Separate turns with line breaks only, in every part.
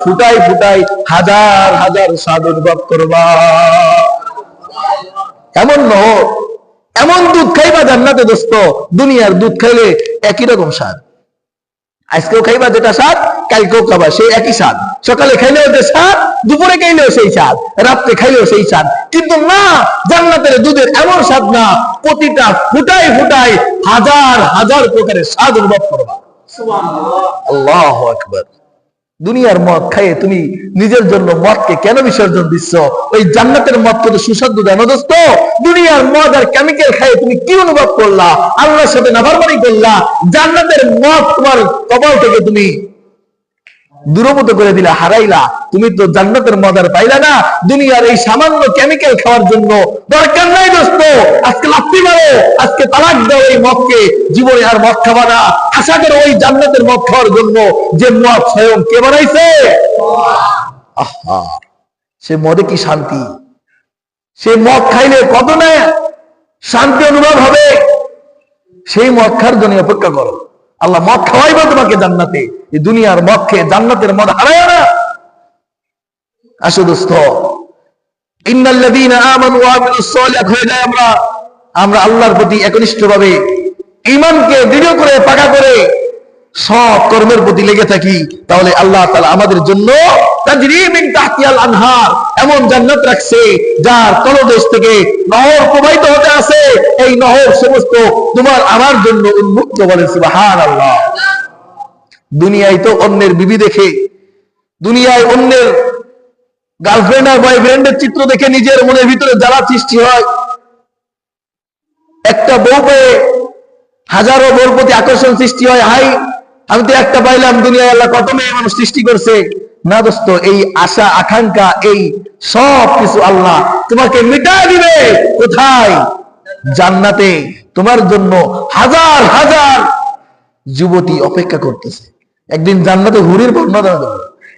ফুটাই ফুটাই হাজার হাজার স্বাদ অনুভব করবা এমন নহ এমন দুধ খাইবা জান্নাতে দোস্ত দুনিয়ার দুধ খাইলে একই রকম স্বাদ। আজকেও খাইবা যেটা স্বাদ কালকেও খাবা সেই একই স্বাদ। সকালে খাইলেও যে স্বাদ দুপুরে খাইলেও সেই স্বাদ রাত্রে খাইলেও সেই স্বাদ। কিন্তু না জান্নাতের দুধের এমন স্বাদ না প্রতিটা ফুটাই ফুটাই হাজার হাজার প্রকারের স্বাদ অনুভব করবা। আল্লাহ আকবর। দুনিয়ার মদ খাইয়ে তুমি নিজের জন্য মদকে কেন বিসর্জন দিচ্ছ? ওই জান্নাতের মদ তো সুস্বাদু দেয় না দোস্ত। দুনিয়ার মদ আর কেমিক্যাল খাইয়ে তুমি কি অনুভব করলা? আল্লাহর সাথে নাফরমানি করলা? জান্নাতের মদ তোমার কপাল থেকে তুমি দূরমত করে দিলা, হারাইলা। তুমি তো জান্নাতের মজার পাইলা না। দুনিয়ার এই সামান্য কেমিক্যাল খাওয়ার জন্য দরকার নাই দোস্ত। আজকে লাফতি মারো, আজকে তালাক দাও এই মদকে। জীবনে আর মদ খাবা না। আশা করো ওই জান্নাতের মদ খাওয়ার জন্য যে মদ স্বয়ং কে বানাইছে? আহা, সে মদে কি শান্তি? সে মদ খাইলে কত না শান্তি অনুভব হবে? সেই মদ খাওয়ার জন্য অপেক্ষা করো। আল্লাহ মদ খাওয়াইবা তোমাকে জান্নাতে। এই দুনিয়ার মদ খেয়ে জান্নাতের মদ হারায় না। আসো দোস্ত। আমরা আমরা আল্লাহর প্রতি একনিষ্ঠভাবে ঈমানকে দৃঢ় করে, পাকা করে সৎ কর্মের প্রতি লেগে থাকি, তাহলে আল্লাহ তাআলা আমাদের জন্য আনহার এমন জান্নাত রাখছে, যার তলদেশ থেকে নহর প্রবাহিত হতে আছে। এই নহর সমস্ত তোমার আমার জন্য উন্মুক্ত বলে সুবহানাল্লাহ। দুনিয়ায় তো অন্যের বিবি দেখে, দুনিয়ায় অন্যের গার্লফ্রেন্ড আর বয়ফ্রেন্ডের চিত্র দেখে নিজের মনের ভিতরে জ্বালা সৃষ্টি হয়। একটা বউ পেয়ে হাজারো বউর প্রতি আকর্ষণ সৃষ্টি হয়। হাই, আমি তো একটা পাইলাম দুনিয়ায় আল্লাহ কত মেয়ে মানুষ সৃষ্টি করছে। না দোস্ত, এই আশা, আকাঙ্ক্ষা, এই সব কিছু আল্লাহ তোমাকে মিটা দিবে। কোথায়? জান্নাতে। তোমার জন্য হাজার হাজার যুবতী অপেক্ষা করতেছে। একদিন জান্নাতে হুরের বর্ণনা দেবো।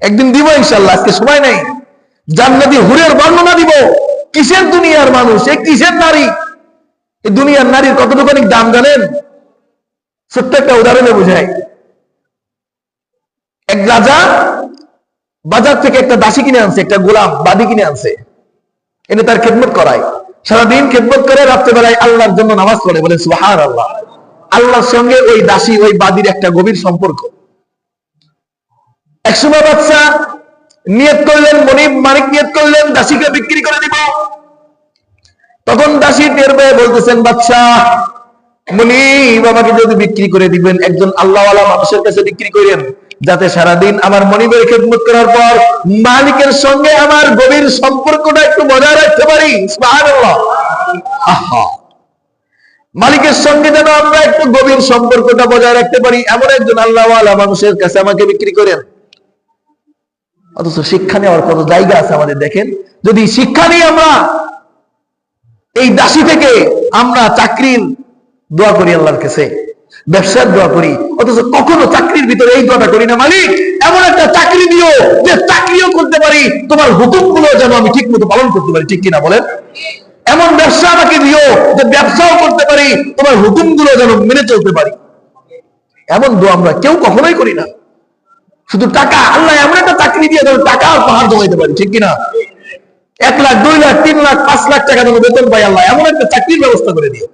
একদিন দিব ইনশাল্লাহ, আজকে সময় নেই। জান্নাতি হুরের বর্ণনা দিব। কিসের দুনিয়ার মানুষ? এ কিসের নারী? এই দুনিয়ার নারীর কতটুখানি দাম জানেন? ছোট্ট একটা উদাহরণে বোঝায় এক রাজা বাজার থেকে একটা দাসী কিনে আনছে, একটা গোলাম বাদি কিনে আনছে। এনে তার খেদমত করায়। সারাদিন খেদমত করে রাত্রেবেলায় আল্লাহর জন্য নামাজ পড়ে, বলে সুহার আল্লাহ আল্লাহর সঙ্গে ওই দাসী, ওই বাদির একটা গভীর সম্পর্ক। একসময় বাচ্চা নিয়ত করলেন, মনিব মালিক নিয়ত করলেন, দাসীকে বিক্রি করে দিব। তখন দাসী টের পেয়ে বলতেছেন বাচ্চা মনিব আমাকে যদি বিক্রি করে দিবেন, একজন আল্লাহওয়ালা মানুষের কাছে বিক্রি করেন, যাতে সারাদিন আমার মনিবের খেদমত করার পর মালিকের সঙ্গে আমার গভীর সম্পর্কটা একটু বজায় রাখতে পারি। মালিকের সঙ্গে যেন আমরা একটু গভীর সম্পর্কটা বজায় রাখতে পারি, এমন একজন আল্লাহওয়ালা মানুষের কাছে আমাকে বিক্রি করেন। অথচ শিক্ষা নেওয়ার কত জায়গা আছে আমাদের দেখেন। যদি শিক্ষা নিয়ে আমরা এই দাসী থেকে আমরা চাকরির দোয়া করি আল্লাহর কাছে, ব্যবসার দোয়া করি, অথচ কখনো চাকরির ভিতরে এই দোয়াটা করি না মালিক, এমন একটা চাকরি দিও যে চাকরিও করতে পারি, তোমার হুকুমগুলো যেন আমি ঠিক মতো পালন করতে পারি, ঠিক কিনা বলেন? এমন ব্যবসা আমাকে দিও যে ব্যবসাও করতে পারি, তোমার হুকুমগুলো যেন মেনে চলতে পারি। এমন দোয়া আমরা কেউ কখনোই করি না। শুধু টাকা, আল্লাহ এমন একটা চাকরি দিয়ে যেন টাকা আর পাহাড় জমাইতে পারি, ঠিক কিনা? এক লাখ, দুই লাখ, তিন লাখ, পাঁচ লাখ টাকা যেন বেতন পাই আল্লাহ, এমন একটা চাকরির ব্যবস্থা করে দিও।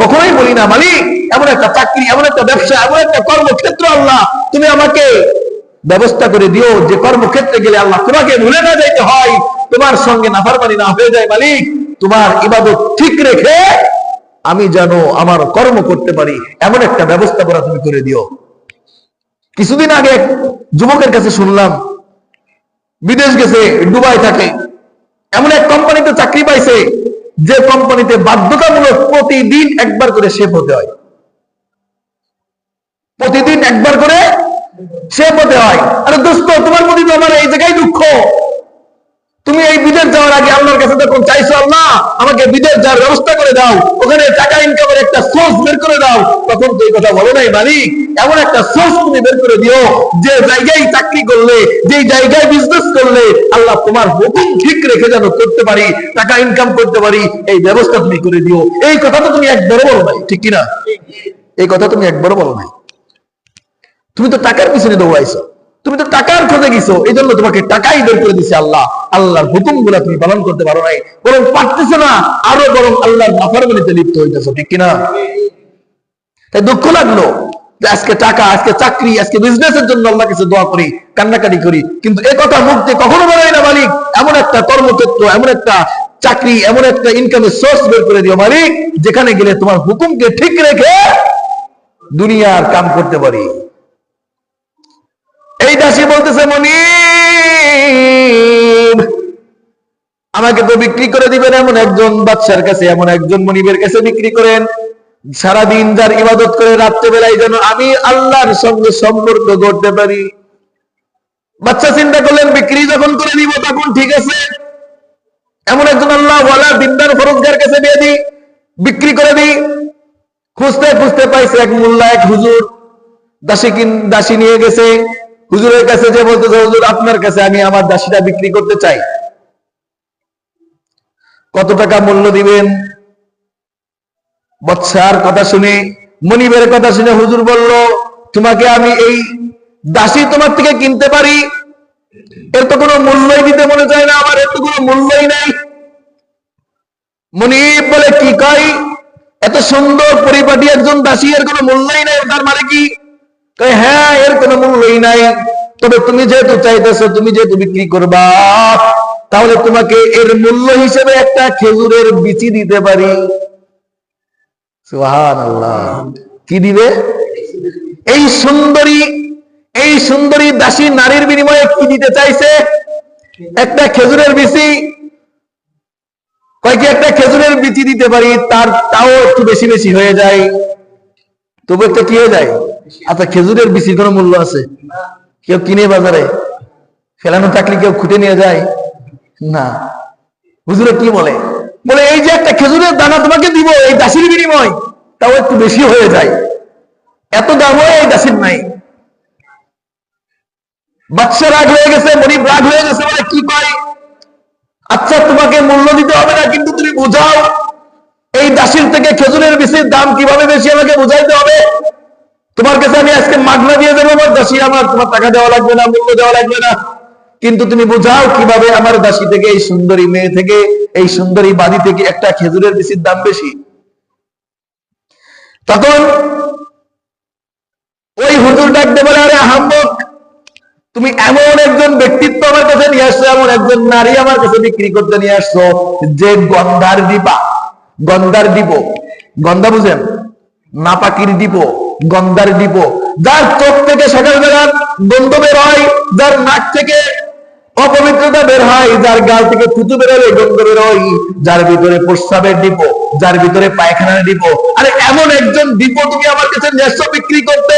কখনোই বলি না, মালিক, এমন একটা চাকরি, এমন একটা ব্যবসা, এমন একটা কর্মক্ষেত্র আল্লাহ, তুমি আমাকে ব্যবস্থা করে দিও, যে কর্মক্ষেত্রে গেলে আল্লাহ তোমাকে ভুলে না যাইতে হয়, তোমার সঙ্গে নাফারমানি না হয়ে যায়, মালিক, তোমার ইবাদত ঠিক রেখে আমি যেন আমার কর্ম করতে পারি, এমন একটা ব্যবস্থাপনা তুমি করে দিও। কিছুদিন আগে এক যুবকের কাছে শুনলাম, বিদেশ গেছে ডুবাই থাকে। এমন এক কোম্পানিতে চাকরি পাইছে, যে কোম্পানিতে বাধ্যতামূলক প্রতিদিন একবার করে শেপ হতে হয়। প্রতিদিন একবার করে শেপ হতে হয়। আরে দোস্ত, তোমার প্রতি তো আমার এই জায়গায় দুঃখ। যাওয়ার আগে আল্লাহর কাছে যখন চাইছো, আল্লাহ, আমাকে বিদেশ যাওয়ার ব্যবস্থা করে দাও, ওখানে টাকা ইনকামের একটা সোর্স বের করে দাও। তখন তো এই কথা বলো নাই মালিক, এমন একটা সোর্স তুমি বের করে দিও, যে জায়গায় চাকরি করলে, যে জায়গায় বিজনেস করলে, আল্লাহ তোমার হুকুম ঠিক রেখে যেন করতে পারি, টাকা ইনকাম করতে পারি, এই ব্যবস্থা তুমি করে দিও। এই কথা তো তুমি একবারও বলো নাই, ঠিক কিনা? এই কথা তুমি একবারও বলো নাই। তুমি তো টাকার পিছনে দৌড়াইছো। তুমি তো টাকার খোঁজে গেছো এই জন্য তোমাকে টাকাই বের করে দিছে আল্লাহ। আল্লাহর হুকুমগুলা তুমি পালন করতে পারো নাই, বরং পারতেছো না, আরও বরং আল্লাহর নাফারমানিতে লিপ্ত হইতেছো, ঠিক কিনা? তাই দুঃখ লাগল আজকে টাকা, আজকে চাকরি, আজকে বিজনেসের জন্য আল্লাহ কাছে দোয়া করি, কান্নাকাটি করি, কিন্তু এ কথা মুক্তি কখনো বলাই না মালিক, এমন একটা কর্মক্ষেত্র এমন একটা চাকরি, এমন একটা ইনকামের সোর্স বের করে দিও মালিক, যেখানে গেলে তোমার হুকুমকে ঠিক রেখে দুনিয়ার কাম করতে পারি। এই বলতেছে মনি আমাকে তো বিক্রি করে দিবেন এমন একজন বাচ্চার কাছে, এমন একজন মনিবের কাছে বিক্রি করেন। সারাদিন যার ইবাদত করে রাত্রেবেলায় যেন আমি আল্লাহর সঙ্গে সম্পর্ক করতে পারি। বাচ্চা চিন্তা করলেন, বিক্রি যখন করে দিব তখন ঠিক আছে। এমন একজন আল্লাহ বলা দিনদার ফরজগার কাছে দিয়ে দিই, বিক্রি করে দিই। খুঁজতে খুঁজতে পাইছে এক মোল্লা, এক হুজুর। দাসী কিন দাসী নিয়ে গেছে। হুজুরের কাছে যে বলতেছে, হুজুর, আপনার কাছে আমি আমার দাসীটা বিক্রি করতে চাই। কত টাকা মূল্য দিবেন? বৎসার কথা শুনে, মনিবের কথা শুনে হুজুর বলল, তোমাকে আমি এই দাসী তোমার থেকে কিনতে পারি? এর তো কোনো মূল্যই দিতে মনে চায় না আমার, এর তো কোনো মূল্যই নাই। মনিব বলে, কি কয়? এত সুন্দর পরিপাটি একজন দাসী, এর কোনো মূল্যই নাই, তার মানে কি? হ্যাঁ এর কোনো মূল্যই নাই। তবে তুমি যেহেতু চাইতেছো, তুমি যেহেতু বিক্রি করবা, তাহলে তোমাকে এর মূল্য হিসেবে একটা খেজুরের বিচি দিতে পারি। কি দিবে? এই সুন্দরী এই সুন্দরী দাসী নারীর বিনিময়ে কি দিতে চাইছে? একটা খেজুরের বিচি। কয়েক একটা খেজুরের বিচি দিতে পারি, তার, তাও একটু বেশি বেশি হয়ে যায়। তবু একটা কি হয়ে যায়? আচ্ছা খেজুরের বিচির কোনো মূল্য আছে। কেউ কিনে বাজারে, ফেলানো থাকলে কেউ খুঁটে নিয়ে যায়। না। হুজুরে কি বলে? বলে, এই যে একটা খেজুরের দানা তোমাকে দিব, এই দাসির বিনিময়, তাও একটু বেশি হয়ে যায়। এত দামও এই দাসির নাই। বাচ্চা রাগ হয়ে গেছে, মনিব রাগ হয়ে গেছে, বলে, কি কয়? আচ্ছা তোমাকে মূল্য দিতে হবে না, কিন্তু তুমি বুঝাও, এই দাসির থেকে খেজুরের বিচির দাম কীভাবে বেশি আমাকে বুঝাইতে হবে? তোমার কাছে আমি আজকে মাগনা দিয়ে দেবো, আমার দাসী আমার, তোমার টাকা দেওয়া লাগবে না, মূল্য দেওয়া লাগবে না। কিন্তু তুমি বুঝাও কীভাবে আমার দাসী থেকে, এই সুন্দরী মেয়ে থেকে, এই সুন্দরী বাড়ি থেকে একটা খেজুরের বিচির দাম বেশি? তখন ওই হুজুর ডাকতে বলে, আরে আহম্মক, তুমি এমন একজন ব্যক্তিত্ব আমার কাছে নিয়ে আসছো, এমন একজন নারী আমার কাছে বিক্রি করতে নিয়ে আসছো, যে গন্ধার দিপা গন্ধার দিব। গন্ধা বুঝেন? নাপাকির দিব গন্ধার দিব যার চোখ থেকে সকালবেলা গন্ধ বের হয়, যার নাক থেকে অপবিত্রতা বের হয়, যার গাল থেকে থুতু বেরোলে গন্ধ বের হয়, যার ভিতরে প্রস্রাবের ডিপ, যার ভিতরে পায়খানার ডিপ। আরে এমন একজন ডিপ তুমি আমার কাছে ন্যাস্য বিক্রি করতে,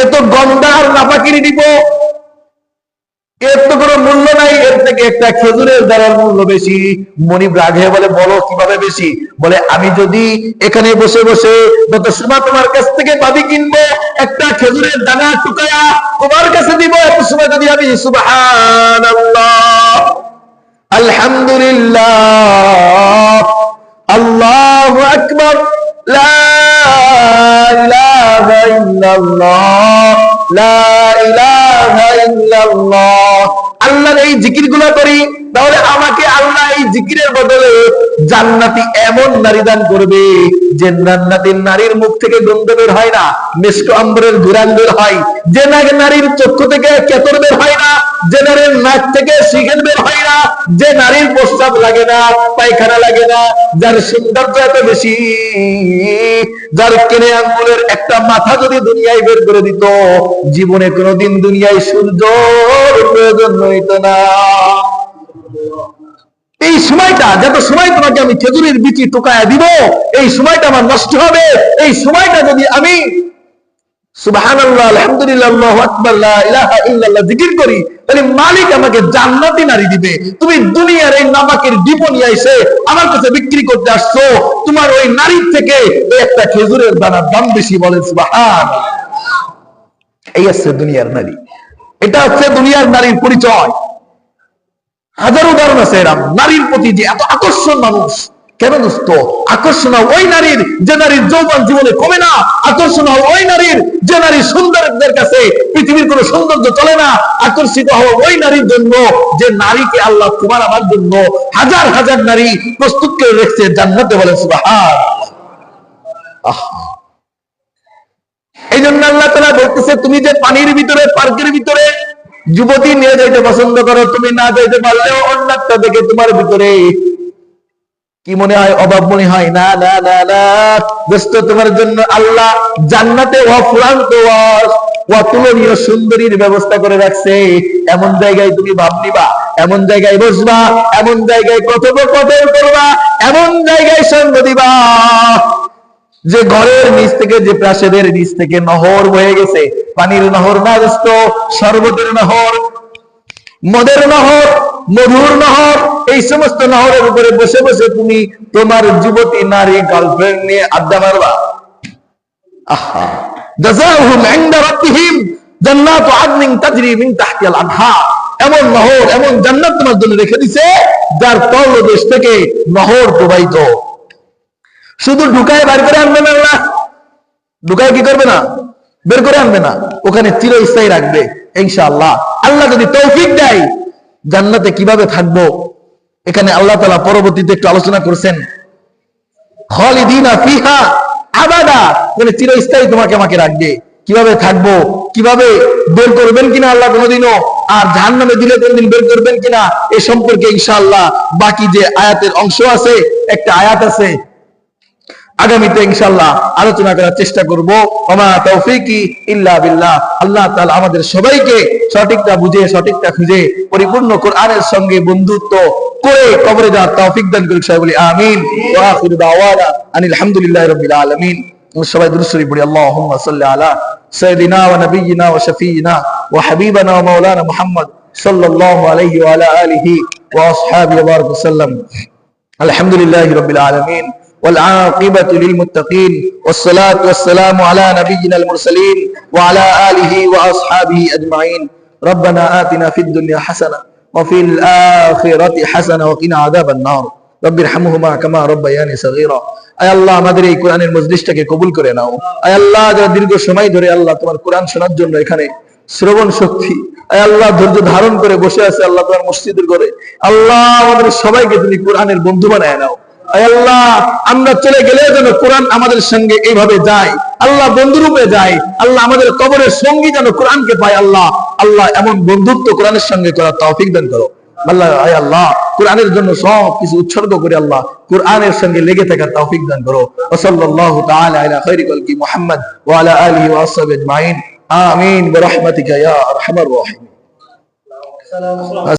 এ তো গন্ধা আর নাপাকিরি দিব এর তো কোনো মূল্য নাই, এর থেকে একটা খেজুরের দ্বারার মূল্য বেশি। মনিব রাগ বলে, বলো, কীভাবে বেশি? বলে, আমি যদি এখানে বসে বসে যত সময় তোমার কাছ থেকে বাদি কিনবো, একটা খেজুরের দানা টুকায়া তোমার কাছে দিব, এত সময় যদি আমি সুবহান আলহামদুলিল্লাহ। আল্লাহু আকবার। লা ইলাহা ইল্লাল্লাহ। লা ইলাহা আল্লাহর এই জিকিরগুলো করি তাহলে আমাকে আল্লাহ এই জিকিরের বদলে জান্নাতি এমন নারী দান করবে যে জান্নাতির নারীর মুখ থেকে গন্ধ বের হয় না, মিষ্ট আম্বরের ঘুরান বের হয়, যে নারীর চক্ষু থেকে কেতর বের হয় না, যে নারীর নাক থেকে শিখের বের হয় না, যে নারীর প্রস্তাব লাগে না, পায়খানা লাগে না, যার সৌন্দর্য এত বেশি, যার কেনে আঙ্গুলের একটা মাথা যদি দুনিয়ায় বের করে দিত, জীবনে কোনোদিন দুনিয়ায় সূর্য প্রয়োজন হইত না। এই সময়টা, যত সময় তোমাকে আমি খেজুরের বিচি টোকায় দিব, এই সময়টা আমার নষ্ট হবে। এই সময়টা যদি আমি কাছে বিক্রি করতে আসছো, তোমার ওই নারীর থেকে একটা খেজুরের দানার দাম বেশি বলে এই আছে দুনিয়ার নারী। এটা হচ্ছে দুনিয়ার নারীর পরিচয়। হাজার উদাহরণ আছে এরম নারীর প্রতি যে এত আকর্ষণ মানুষ, কেন দোস্ত আকর্ষণ ওই নারীর যে নারীর যৌবন জীবনে কমে না, আকর্ষণ ওই নারীর যে নারী সুন্দরদের কাছে পৃথিবীর কোনো সৌন্দর্য চলে না, আকর্ষিত হওয়া ওই নারীর জন্য যে নারীকে আল্লাহ তোমার আমার জন্য হাজার হাজার নারী প্রস্তুত করে রেখেছে জান্নাতে বলে সুবহান। এই জন্য আল্লাহ তালা বলতেছে, তুমি যে পানির ভিতরে, পার্কের ভিতরে যুবতী নিয়ে যাইতে পছন্দ করো, তুমি না যাইতে পারলেও অন্যটা দেখে তোমার ভিতরে কি মনে হয়? অভাব মনে হয়? না না না না। দোস্ত তোমার জন্য আল্লাহ জান্নাতে অফুরান্ত অতুলনীয় সুন্দরীর ব্যবস্থা করে রাখছে। এমন জায়গায় তুমি ভাব এমন জায়গায় বসবা, এমন জায়গায় কথোপকথন করবা, এমন জায়গায় সঙ্গ দিবা। যে ঘরের নিচ থেকে, যে প্রাসাদের নিচ থেকে নহর বয়ে গেছে। পানির নহর না দোস্ত শরবতের নহর, মদের নহর, মধুর নহর, এই সমস্ত নহরের উপরে বসে বসে তুমি তোমার যুবতী নারী গার্লফ্রেন্ড নিয়ে আড্ডা মারবা। আহা। ইনদা আদনিন জান্নাত তোমার জন্য রেখে দিছে, যার তলদেশ থেকে নহর প্রবাহিত। শুধু ঢুকায় বার করে আনবে না আল্লাহ? ঢুকায় কি করবে না? বের করে আনবে না? ওখানে চিরস্থায়ী রাখবে, ইনশাআল্লাহ। আল্লাহ যদি তৌফিক দেয়, জান্নাতে কীভাবে থাকব? এখানে আল্লাহ তালা পরবর্তীতে একটু আলোচনা করছেন। চিরস্থায়ী তোমাকে আমাকে রাখবে। কীভাবে থাকব? কীভাবে বের করবেন কিনা আল্লাহ কোনোদিনও? আর জাহান নামে দিলে কোনোদিন বের করবেন কিনা? এ সম্পর্কে ইনশাআল্লাহ বাকি যে আয়াতের অংশ আছে, একটা আয়াত আছে আগামীতে ইনশাল্লাহ আলোচনা করার চেষ্টা করব। ওমা তৌফিকি ইল্লা বিল্লাহ। আল্লাহ তাআলা আমাদের সবাইকে সঠিকটা বুঝে, সঠিকটা খুঁজে, পরিপূর্ণ কোরআনের সঙ্গে বন্ধুত্ব করে কবরে যাওয়ার তৌফিক দান করুক সবাই বলি, আমিন। ওয়া আখিরু দাওয়ানা রাব্বিল আলামিন। সবাই দুরূদ শরীফ পড়ি, আল্লাহুম্মা সাল্লি আলা সাইয়্যিদিনা ওয়া নাবিয়িনা ওয়া শাফিয়িনা ওয়া হাবিবানা ওয়া মাওলানা মুহাম্মদ সাল্লাল্লাহু আলাইহি ওয়া আলা আলিহি ওয়া আসহাবিহি ওয়া আলহামদুলিল্লাহি রাব্বিল আলামিন। والعاقبة للمتقين والصلاة والسلام على نبينا المرسلين وعلى آله وأصحابه أجمعين ربنا آتنا في الدنيا حسنة وفي الآخرة حسنة وقنا عذاب النار رب ارحمهما كما ربياني صغيرا আয় আল্লাহ আমাদের এই কোরআনের মজলিসটাকে কবুল করে নাও আয় আল্লাহ যারা দীর্ঘ সময় ধরে আল্লাহ তোমার কোরআন শোনার জন্য এখানে শ্রবণ শক্তি আয় আল্লাহ ধৈর্য ধারণ করে বসে আছে আল্লাহ তোমার মসজিদের করে আল্লাহ আমাদের সবাইকে তুমি কোরআনের বন্ধু বানায় নাও আয় আমরা চলে গেলে যেন কোরআন আমাদের সঙ্গে এইভাবে যায়। আল্লাহ বন্ধুরূপে যায়। আল্লাহ আমাদের কবরের সঙ্গী যেন কোরআনকে পায় আল্লাহ। আল্লাহ এমন বন্ধুত্ব কোরআনের সঙ্গে করার তৌফিক দান করো। আল্লাহ কোরআনের জন্য সব কিছু উৎসর্গ করে আল্লাহ, কোরআনের সঙ্গে লেগে থাকার তৌফিক দান করো। আমিন।